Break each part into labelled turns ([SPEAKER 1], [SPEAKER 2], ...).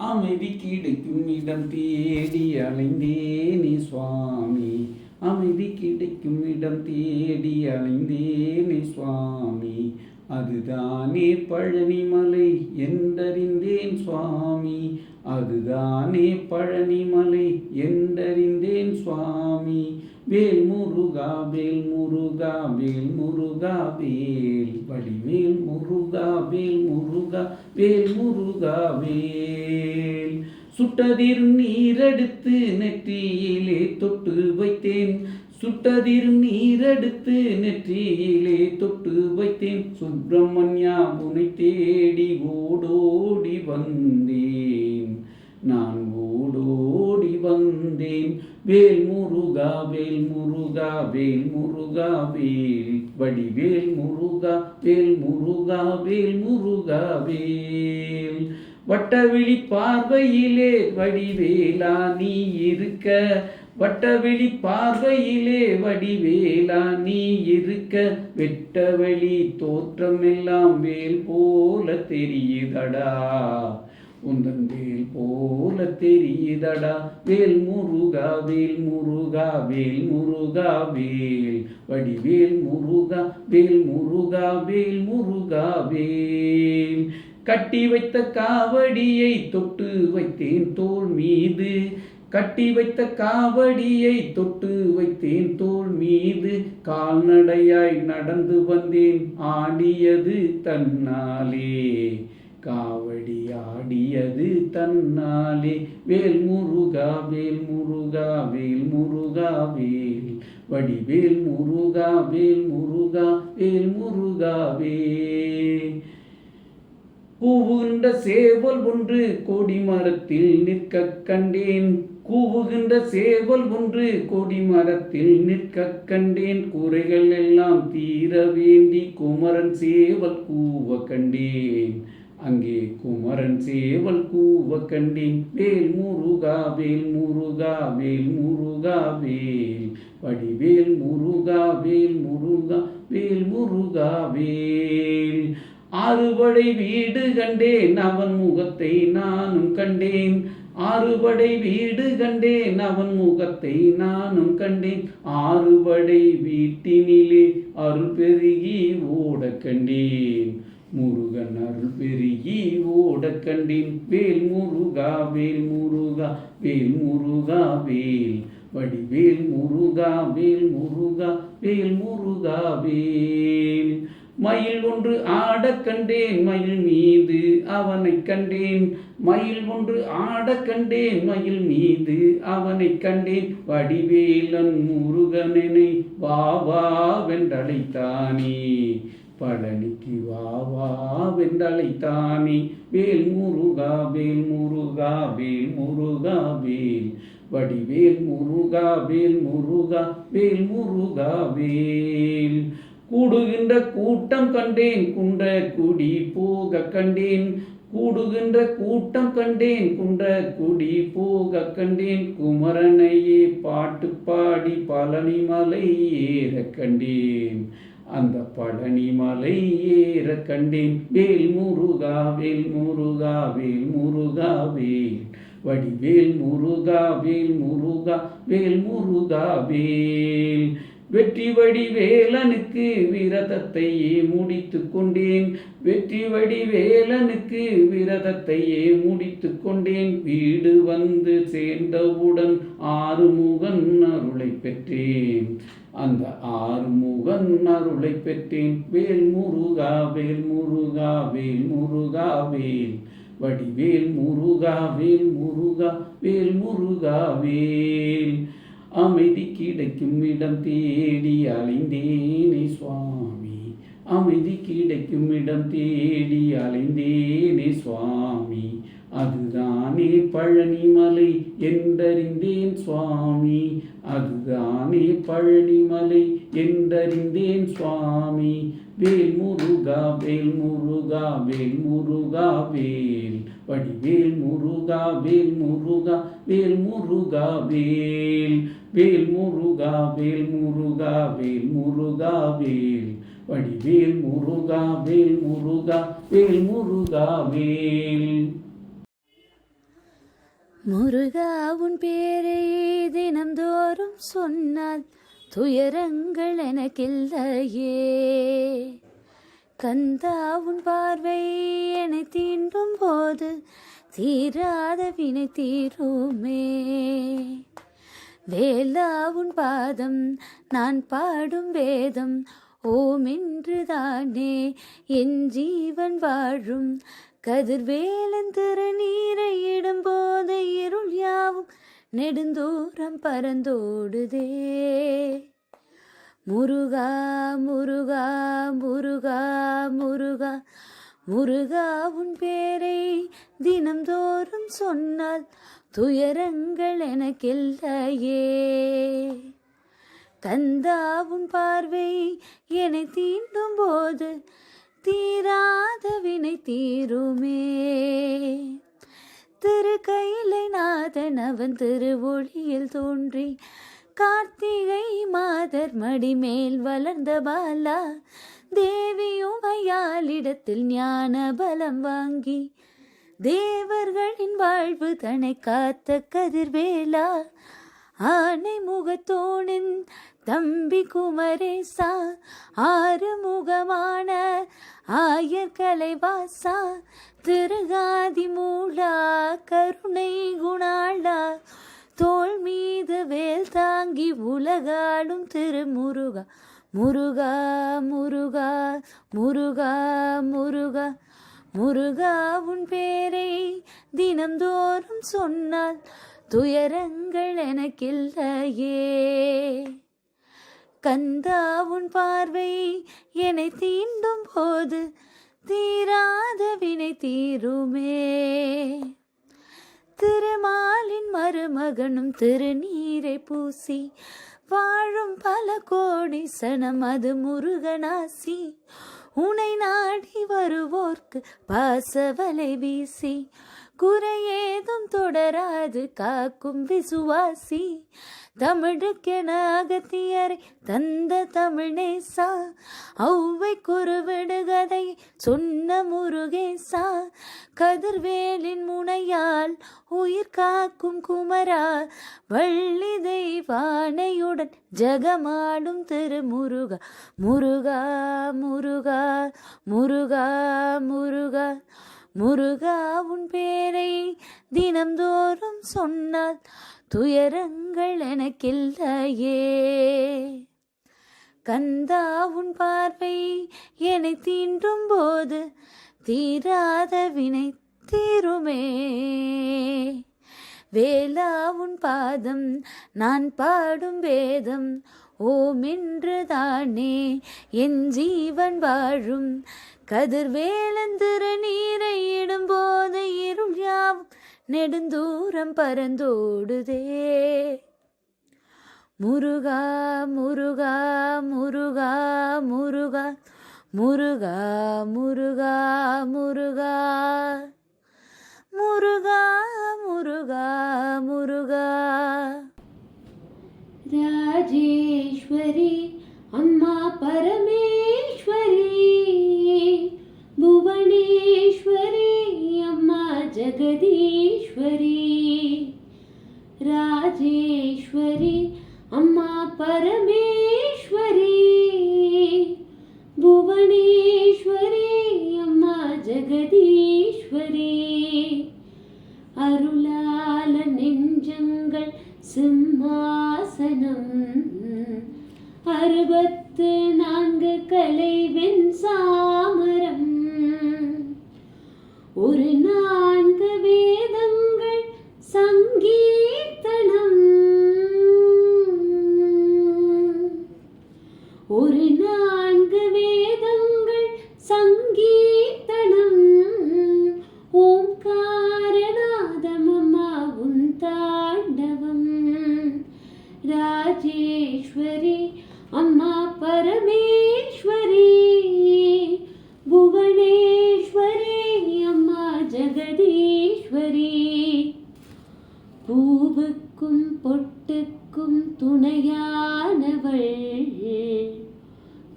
[SPEAKER 1] அமைதி கிடைக்கும் இடம் தேடி அலைந்தேனே சுவாமி. அமைதி கிடைக்கும் இடம் தேடி அலைந்தேனே சுவாமி. அதுதானே பழனிமலை என்றறிந்தேன் சுவாமி. அதுதானே பழனிமலை என்றறிந்தேன் சுவாமி. வேல் முருகா வேல் முருகா வேல் முருகா வேல் வடிவேல் முருகா வேல் முருகா வேல் முருகா வேல். சுட்டதிர் நீரெடுத்து நெற்றியிலே தொட்டு வைத்தேன். சுட்டதிர் நீரெடுத்து நெற்றியிலே தொட்டு வைத்தேன். சுப்பிரமணியா உனை தேடி ஓடோடி வந்தேன். நான் ஓடி வந்தேன். வேல் முருகா வேல் முருகா வேல் முருகா வேல் வடிவேல் முருகா வேல். முருகா வேல் முருகா வேல் வட்டவிழி பார்வையிலே வடிவேலா நீ இருக்க. வட்டவெளி பார்வையிலே வடிவேலா நீ இருக்க. வெட்டவெளி தோற்றமெல்லாம் வேல் போல தெரியுதடா. உந்தன் வேல் போல தெரியுதடா. வேல் முருகா வேல் முருகா வேல் முருகா வேல் வடிவேல் முருகா வேல் முருகா வேல் முருகா வேல் கட்டி வைத்த காவடியை தொட்டு வைத்தேன் தோல் மீது. கட்டி வைத்த காவடியை தொட்டு வைத்தேன் தோல் மீது. கால்நடையாய் நடந்து வந்தேன் ஆடியது தன்னாலே. காவடி ஆடியது தன்னாலே. வேல் முருகா வேல் முருகா வேல் முருகா வேல் வடிவேல் முருகா வேல் முருகா வேல் முருகா வேல். கூவுகின்ற சேவல் ஒன்று கொடிமரத்தில் நிற்க கண்டேன். கூவுகின்ற சேவல் ஒன்று கொடி மரத்தில் நிற்க கண்டேன். குறைகள் எல்லாம் தீர வேண்டி குமரன் சேவல் கூவ கண்டேன். அங்கே குமரன் சேவல் கூவ கண்டேன். வேல் முருகா வேல் முருகா வேல் முருகா வேல் வடிவேல் முருகா வேல் முருகா வேல் முருகா வேல் ஆறுபடை வீடு கண்டேன். அவன் முகத்தை நானும் கண்டேன். ஆறுபடை வீடு கண்டேன். அவன் முகத்தை நானும் கண்டேன். ஆறுபடை வீட்டினிலே அருள் பெருகி ஓட கண்டேன். முருகன் அருள் பெருகி ஓட கண்டேன் வேல் முருகா வேல் முருகா வேல் முருகா வேல் வடிவேல் முருகா வேல் முருகா வேல் முருகா வேல் மயில் ஒன்று ஆடக் கண்டேன் மயில் மீது அவனை கண்டேன். மயில் ஒன்று ஆடக் கண்டேன் மயில் மீது அவனை கண்டேன். வடிவேலன் முருகனனை வா வா வென்றழைத்தானே பழனிக்கு வா வா வென்றழைத்தானே வேல் முருகா வேல் முருகா வேல் முருகா வேல் வடிவேல் முருகா வேல் முருகா வேல் முருகா வேல் கூடுகின்ற கூட்டம் கண்டேன் குன்ற குடி போக கண்டேன். கூடுகின்ற கூட்டம் கண்டேன் குன்ற குடி போக கண்டேன். குமரனையே பாட்டு பாடி பழனிமலை ஏற கண்டேன். அந்த பழனி மலை ஏற கண்டேன். வேல் முருகா வேல் முருகா வேல் முருகா வேல் வடிவேல் முருகா வேல் முருகா வேல் முருகா வேல் வெற்றி வடி வேலனுக்கு விரதத்தையே முடித்து கொண்டேன். வெற்றி வடி வேலனுக்கு விரதத்தையே முடித்து கொண்டேன். வீடு வந்து சேர்ந்தவுடன் ஆறுமுகன் அருளை பெற்றேன். அந்த ஆறுமுகன் அருளை பெற்றேன். வேல் முருகா வேல் முருகா வேல் முருகா வேல் வடிவேல் முருகா வேல் முருகா வேல் முருகா வேல் அமைதி கிடைக்கும் இடம் தேடி அலைந்தேனே சுவாமி. அமைதி கிடைக்கும் இடம் தேடி அலைந்தேனே சுவாமி. அதுதானே பழனிமலை என்றறிந்தேன் சுவாமி. அதுதானே பழனிமலை என்றறிந்தேன் சுவாமி. வேல் முருகா வேல் முருகா வேல் முருகா வேல் வடிவேல் முருகா வேல் முருகா வேல் முருகா வேல் வேல் முருகா வேல் முருகா வேல் முருகா வேல் வடிவேல் முருகா வேல் முருகா வேல் முருகா வேல்
[SPEAKER 2] முருகா உன் பேரை தினம்தோறும் சொன்னால் துயரங்கள் எனக்கில்லையே. கந்தா உன் பார்வை என்னை தீண்டும் போது தீராத வினை தீருமே. வேலா உன் பாதம் நான் பாடும் வேதம் ஓம் என்றுதானே என் ஜீவன் வாழும் கதிர்வேலன் திருநீரை இடும்போது இருள் யாவும் நெடுந்தூரம் பறந்தோடுதே. முருகா முருகா முருகா முருகா முருகா உன் பேரை தினம்தோறும் சொன்னால் துயரங்கள் எனக்கில்லையே. தந்தா உன் பார்வை என்னை தீண்டும் போது தீராத வினை தீருமே. திரு கைலை நாதன் அவன் திருவொளியில் தோன்றி கார்த்திகை மாதர் மடிமேல் வளர்ந்த பாலா தேவியும் ஐயாளிடத்தில் ஞான பலம் வாங்கி தேவர்களின் வாழ்வு தன்னை காத்த கதிர்வேலா ஆனை முகத்தோனின் தம்பி குமரேசா ஆறு முகமான ஆயர் கலைவாசா திருகாதி மூலா கருணை குணாளா தோல் மீது வேல் தாங்கி உலகாடும் திருமுருகா முருகா முருகா முருகா முருகா. முருகா உன் பேரை தினந்தோறும் சொன்னால் துயரங்கள் எனக்கில்லையே. கந்தா உன் பார்வை என்னை தீண்டும் போது தீராத வினை தீருமே. திருமாலின் மருமகனும் திருநீரை பூசி வாழும் பல கோடி சனம் அது முருகனாசி. உனை நாடி வருவோர்க்கு பாசவலை வீசி குறையேதும் தொடராது காக்கும் விசுவாசி. தமிழுக்கென அகத்தியரை தந்த தமிழேசா ஔவை குறுவிடுகதை சொன்ன முருகேசா. கதிர்வேலின் முனையால் உயிர் காக்கும் குமரா. வள்ளி தெய்வானையுடன் ஜகமாடும் திரு முருகா முருகா முருகா முருகா முருகா. உன் பேரை தினம்தோறும் சொன்னால் துயரங்கள் எனக்கில்லையே. கந்தா உன் பார்வை என்னை தீண்டும் போது தீராத வினை தீருமே. வேலா உன் பாதம் நான் பாடும் வேதம் ஓம் என்று தானே என் ஜீவன் வாழும் கதிர்வேலந்திர நீரை இடும்போது இருள் யாவும் நெடுந்தூரம் பரந்தோடுதே முருகா முருகா முருகா முருகா முருகா முருகா முருகா. முருகா முருகா முருகா.
[SPEAKER 3] ராஜேஸ்வரி அம்மா பரமே భువనేశ్వరి భువనేశ్వరి అమ్మ జగదీశ్వరి రాజేశ్వరి అమ్మ పరమే பூவுக்கும் பொட்டுக்கும் துணையானவள்.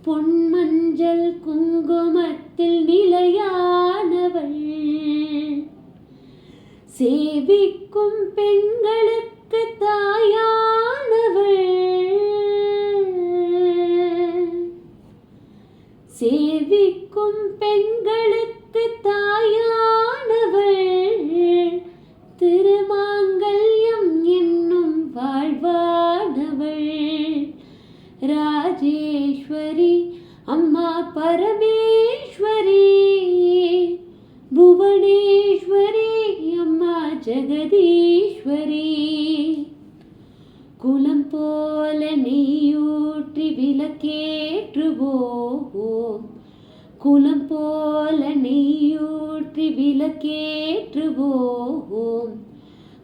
[SPEAKER 3] பொன்மஞ்சள் குங்குமத்தில் நிலையானவள்.
[SPEAKER 2] சேவிக்கும் பெண்களுக்கு தாயானவள். சேவிக்கும் பெண்களுக்கு தாயானவள். திருமா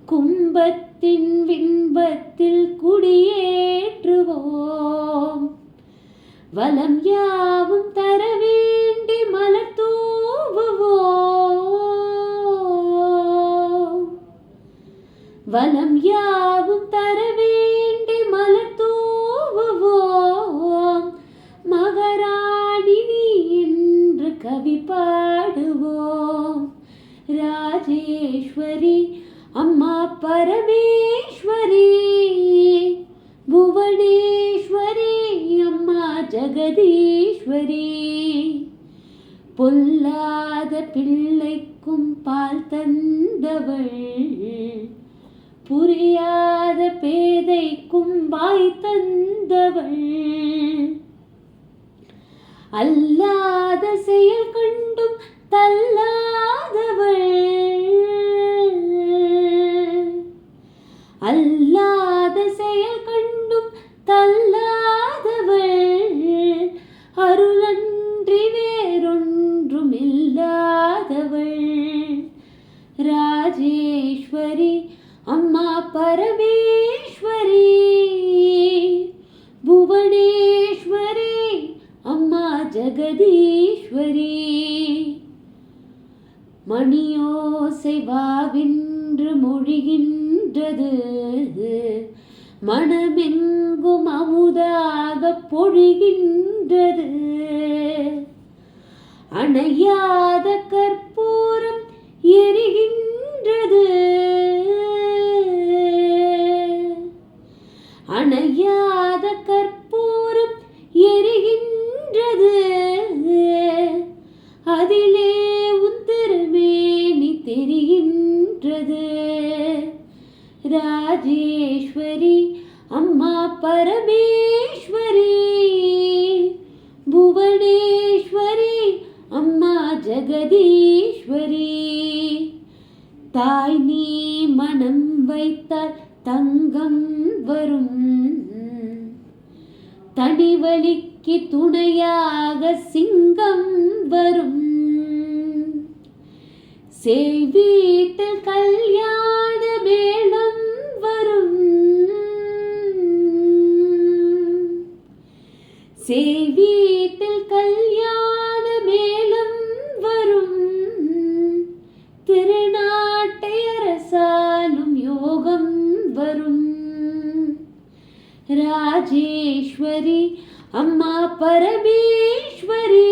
[SPEAKER 2] கும்பத்தின் விண்பத்தில் குடியேற்றுவோம். வலம் யாவும் தர வேண்டி மலர் தூவுவோம். வலம் யாவும் தர வேண்டி மலர் தூவுவோம். மகராணினி என்று கவி பாடுவோம். ராஜேஸ்வரி அம்மா பரமேஸ்வரி புவனேஸ்வரி அம்மா ஜெகதீஸ்வரி. பொல்லாத பிள்ளைக்கும் பால் தந்தவள் புரியாத பேதைக்கும் வாய் தந்தவள். அல்லாத செயல் கண்டும் தள்ளாதவள் தள்ளாதவள். அருளன்றி வேறொன்றும் இல்லாதவள் ராஜேஸ்வரி அம்மா பரமேஸ்வரி. புவனேஸ்வரி அம்மா ஜெகதீஸ்வரி. மணியோசை வாவின்று மொழிகின்றது. மனமெங்கும் அமுதாக பொழிகின்றது. அணையாத கற்பூரம் எரிகின்றது. அணையாத கற்பூரம் எரிகின்றது. அதிலே உந்திரமே நீ தெரிகின்றது. ராஜேஸ்வரி அம்மா பரமேஸ்வரி. புவனேஸ்வரி அம்மா ஜெகதீஸ்வரி. தாய் நீ மனம் வைத்தால் தங்கம் வரும். தனிவலிக்கு துணையாக சிங்கம் வரும். சேய் வீட்டில் சேய் வீட்டில் கல்யாண மேளம் வரும் திருநாட்டை அரசாலும் யோகம் வரும் ராஜேஸ்வரி அம்மா பரமேஸ்வரி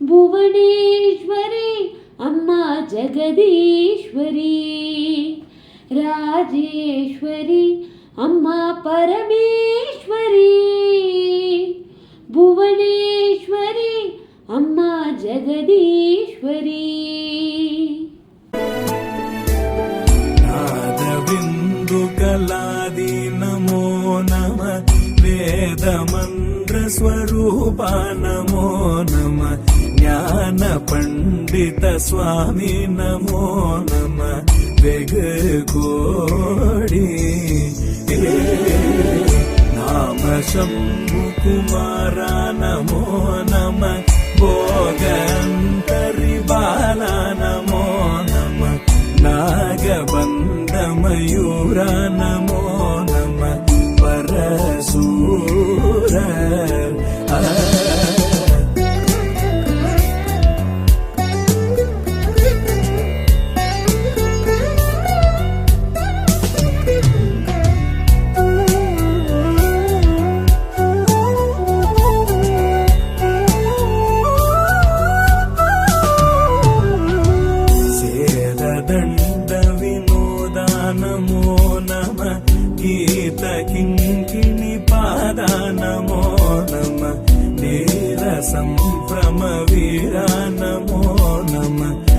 [SPEAKER 2] புவனேஸ்வரி அம்மா ஜெகதீஸ்வரி ராஜேஸ்வரி జగదీశ్వరీ నాదవిందుకలాది నమో నమ
[SPEAKER 4] వేదమంత్రస్వరూప నమో నమ జ్ఞాన పండిత స్వామి నమో నమ వెగోడి నామ శంభు కుమార నమో నమ भोगन्तरिबाला नमो नम नागबन्धमयूरा नमो नम परशूर Shri Namo Namah